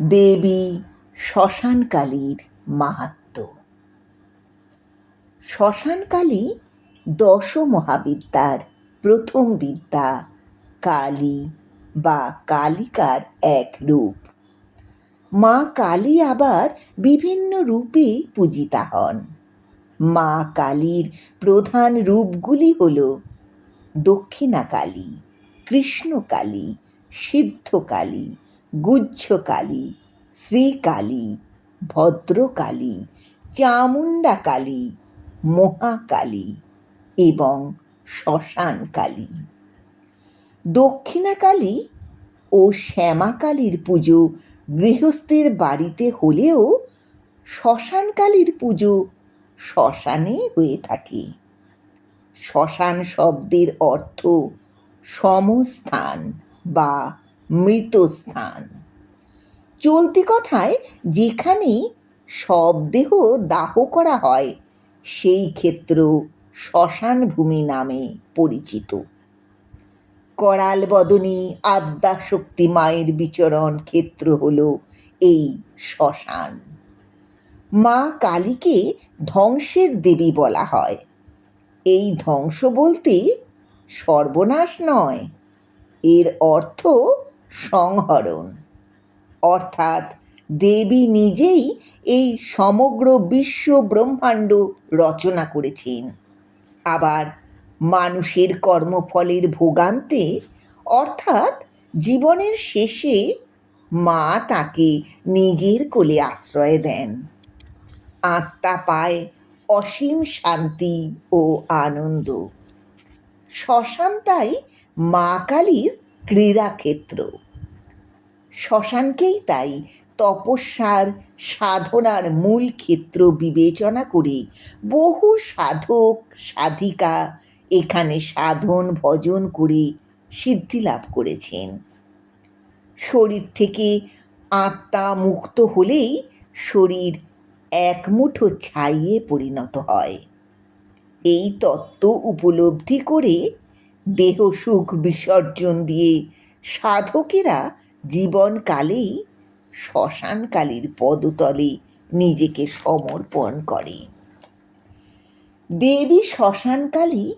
দেবী শ্মশানকালীর মাহাত্ম্য শ্মশানকালী দশ মহাবিদ্যার প্রথম বিদ্যা কালী বা কালিকার এক রূপ। মা কালী আবার বিভিন্ন রূপে পূজিতা হন। মা কালীর প্রধান রূপগুলি হল দক্ষিণাকালী, কৃষ্ণকালী, সিদ্ধকালী গুহ্যকালী শ্রীকালী, ভদ্রকালী চামুণ্ডা কালী মহাকালী এবং শ্মশানকালী। দক্ষিণাকালী ও শ্যামাকালীর পুজো গৃহস্থের বাড়িতে হলেও শ্মশানকালীর পুজো শ্মশানে হয়ে থাকে। শ্মশান শব্দের অর্থ সমস্থান বা মৃতস্থান। চলতি কথায় যেখানে শবদেহ দাহ করা হয়, সেই ক্ষেত্র শ্মশান ভূমি নামে পরিচিত। করাল বদনী আদ্যাশক্তি মায়ের বিচরণ ক্ষেত্র হল এই শ্মশান। মা কালীকে ধ্বংসের দেবী বলা হয়। এই ধ্বংস বলতে সর্বনাশ নয়, এর অর্থ সংহরণ। অর্থাৎ দেবী নিজেই এই সমগ্র বিশ্ব ব্রহ্মাণ্ড রচনা করেছেন। আবার মানুষের কর্মফলের ভোগান্তে, অর্থাৎ জীবনের শেষে মা তাকে নিজের কোলে আশ্রয় দেন। আত্মা পায় অসীম শান্তি ও আনন্দ। শ্মশান তাই মা কালীর ক্রীড়াক্ষেত্র। শ্মশানকেই তাই তপস্যার সাধনার মূল ক্ষেত্র বিবেচনা করে বহু সাধক, সাধিকা এখানে সাধন, ভজন করে সিদ্ধি লাভ করেছেন। শরীর থেকে আত্মা মুক্ত হলেই শরীর এক মুঠো ছাইয়ে পরিণত হয়। এই তত্ত্ব উপলব্ধি করে দেহ সুখ বিসর্জন দিয়ে সাধকেরা জীবনকালেই শ্মশানকালীর পদতলে নিজেকে সমর্পণ করে। দেবী শ্মশানকালী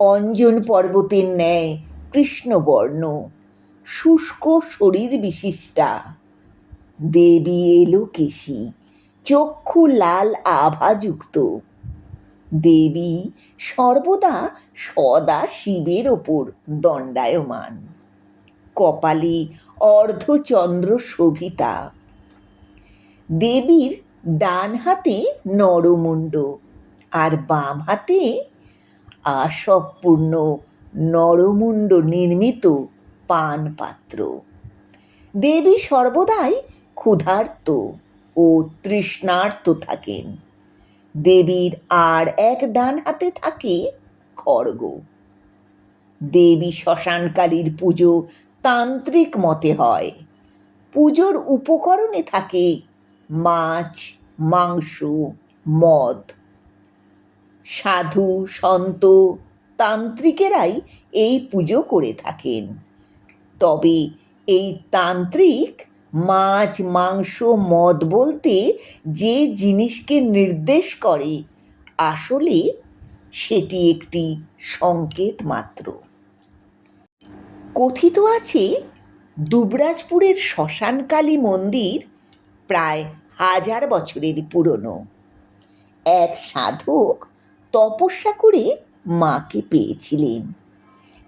অঞ্জন পর্বতের ন্যায় কৃষ্ণবর্ণ, শুষ্ক শরীর বিশিষ্টা। দেবী এলো কেশি, চক্ষু লাল আভাযুক্ত। দেবী সর্বদা সদা শিবের ওপর দণ্ডায়মান। কপালে অর্ধচন্দ্র শোভিতা। দেবীর ডান হাতে নরমুণ্ড আর বাম হাতে আসবপূর্ণ নরমুণ্ড নির্মিত পান পাত্র দেবী সর্বদাই ক্ষুধার্ত ও তৃষ্ণার্ত থাকেন। দেবীর আর এক ডান হাতে থাকে খড়গ। দেবী শ্মশানকালীর পুজো তান্ত্রিক মতে হয়। পুজোর উপকরণে থাকে মাছ, মাংস, মদ। সাধু, সন্ত, তান্ত্রিকেরাই এই পুজো করে থাকেন। তবে এই তান্ত্রিক মাছ, মাংস, মদ বলতে যে জিনিসকে নির্দেশ করে, আসলে সেটি একটি সংকেত মাত্র। কথিত আছে, দুবরাজপুরের শ্মশানকালী মন্দির প্রায় হাজার বছরের পুরনো। এক সাধক তপস্যা করে মাকে পেয়েছিলেন।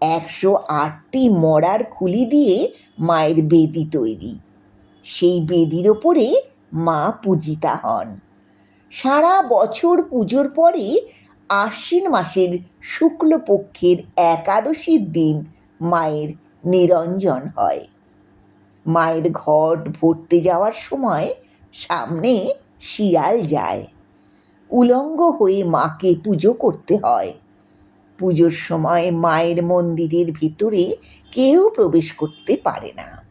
একশো আটটি মরার খুলি দিয়ে মায়ের বেদি তৈরি। সেই বেদির ওপরে মা পূজিতা হন। সারা বছর পুজোর পরে আশ্বিন মাসের শুক্লপক্ষের একাদশীর দিন মায়ের নিরঞ্জন হয়। মায়ের ঘট ভরতে যাওয়ার সময় সামনে শিয়াল যায়। উলঙ্গ হয়ে মাকে পুজো করতে হয়। পুজোর সময় মায়ের মন্দিরের ভিতরে কেউ প্রবেশ করতে পারে না।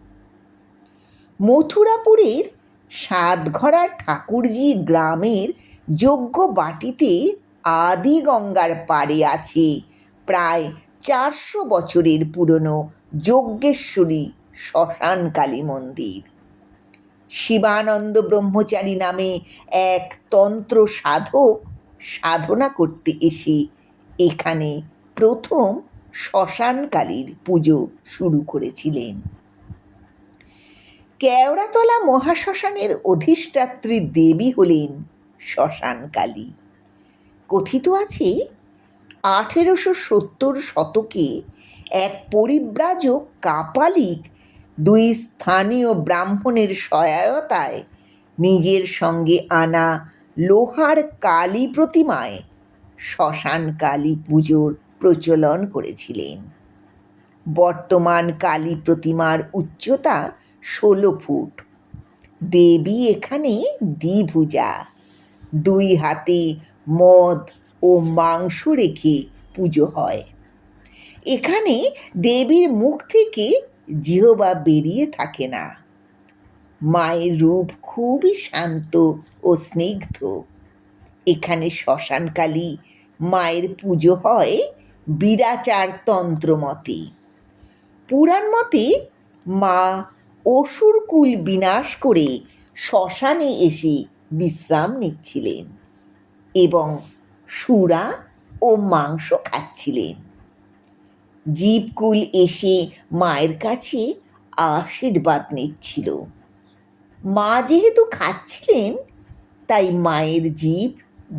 মথুরাপুরের সাতঘরা ঠাকুরজি গ্রামের যজ্ঞ বাটিতে আদি গঙ্গার পাড়ে আছে প্রায় চারশো বছরের পুরনো যজ্ঞেশ্বরী শ্মশান কালী মন্দির। শিবানন্দ ব্রহ্মচারী নামে এক তন্ত্র সাধক সাধনা করতে এসে এখানে প্রথম শ্মশানকালীর পুজো শুরু করেছিলেন। কেওড়াতলা মহাশ্মশানের অধিষ্ঠাত্রী দেবী হলেন শ্মশানকালী কথিত আছে আঠেরোশো সত্তর শতকে এক পরিব্রাজক কাপালিক দুই স্থানীয় ব্রাহ্মণের সহায়তায় নিজের সঙ্গে আনা লোহার কালী প্রতিমায় শ্মশান কালী পুজোর প্রচলন করেছিলেন। বর্তমান কালী প্রতিমার উচ্চতা ষোলো ফুট। দেবী এখানে দ্বিভুজা, দুই হাতে মদ ও মাংস রেখে পুজো হয়। এখানে দেবীর মুখ থেকে জিহবা বেরিয়ে থাকে না। মায়ের রূপ খুবই শান্ত ও স্নিগ্ধ। এখানে শ্মশানকালী মায়ের পুজো হয় বিরাচার তন্ত্র মতে। পুরাণ মতে মা অসুরকুল বিনাশ করে শ্মশানে এসে বিশ্রাম নিচ্ছিলেন এবং সুরা ও মাংস খাচ্ছিলেন। জীবকুল এসে মায়ের কাছে আশীর্বাদ নিচ্ছিল। মা যেহেতু খাচ্ছিলেন, তাই মায়ের জীব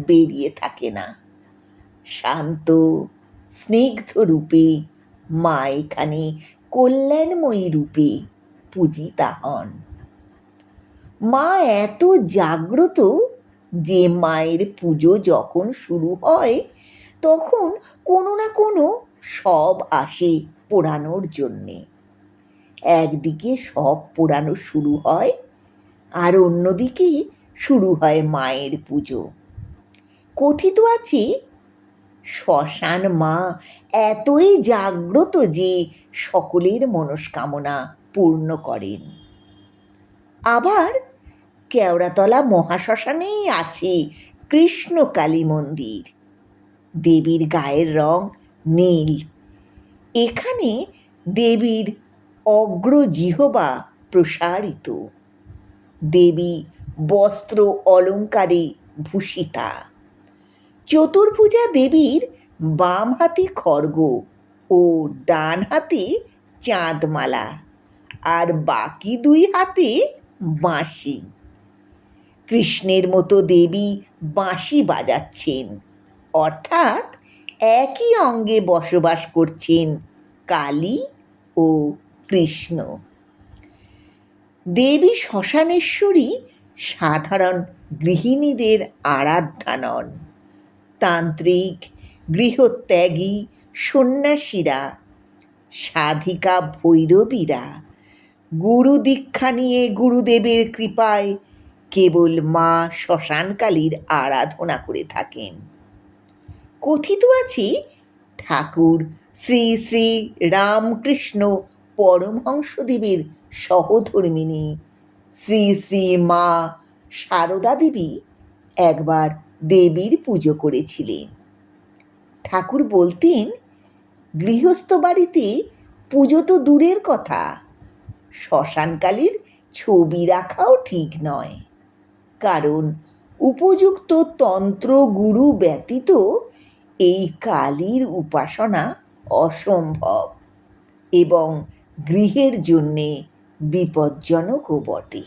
বেরিয়ে থাকে না। শান্ত, স্নিগ্ধ রূপে মা এখানে কল্যাণময়ী রূপে পূজিতা হন। মা এত জাগ্রত যে মায়ের পুজো যখন শুরু হয়, তখন কোনো না কোনো সব আসে পোড়ানোর জন্যে। একদিকে সব পোড়ানো শুরু হয়, আর অন্যদিকে শুরু হয় মায়ের পুজো। কথিত আছে, শ্মশান মা এতই জাগ্রত যে সকলের মনস্কামনা পূর্ণ করেন। আবার কেওড়াতলা মহাশ্মশানেই আছে কৃষ্ণকালী মন্দির। দেবীর গায়ের রং নীল। এখানে দেবীর অগ্রজিহবা প্রসারিত। দেবী বস্ত্র অলঙ্কারে ভূষিতা। চতুর্ভুজা দেবীর বাম হাতে খড়গ ও ডান হাতে চাঁদমালা। আর বাকি দুই হাতে বাঁশি। কৃষ্ণের মতো দেবী বাঁশি বাজাচ্ছেন। অর্থাৎ একই অঙ্গে বসবাস করছেন কালী ও কৃষ্ণ। দেবী শ্মশানেশ্বরী সাধারণ গৃহিণীদের আরাধ্যা নন। তান্ত্রিক, গৃহত্যাগী, সন্ন্যাসীরা, সাধিকা ভৈরবীরা গুরু দীক্ষা নিয়ে গুরুদেবের কৃপায় কেবল মা শ্মশানকালীর আরাধনা করে থাকেন। কথিত আছে, ঠাকুর শ্রী শ্রী রামকৃষ্ণ পরমহংসদেবের সহধর্মিনী শ্রী শ্রী মা সারদা দেবী একবার দেবীর পুজো করেছিলেন। ঠাকুর বলতেন, গৃহস্থ বাড়িতে পুজো তো দূরের কথা, শ্মশানকালীর ছবি রাখাও ঠিক নয়। কারণ উপযুক্ত তন্ত্র গুরু ব্যতীত এই কালীর উপাসনা অসম্ভব এবং গৃহের জন্যে বিপজ্জনকও বটে।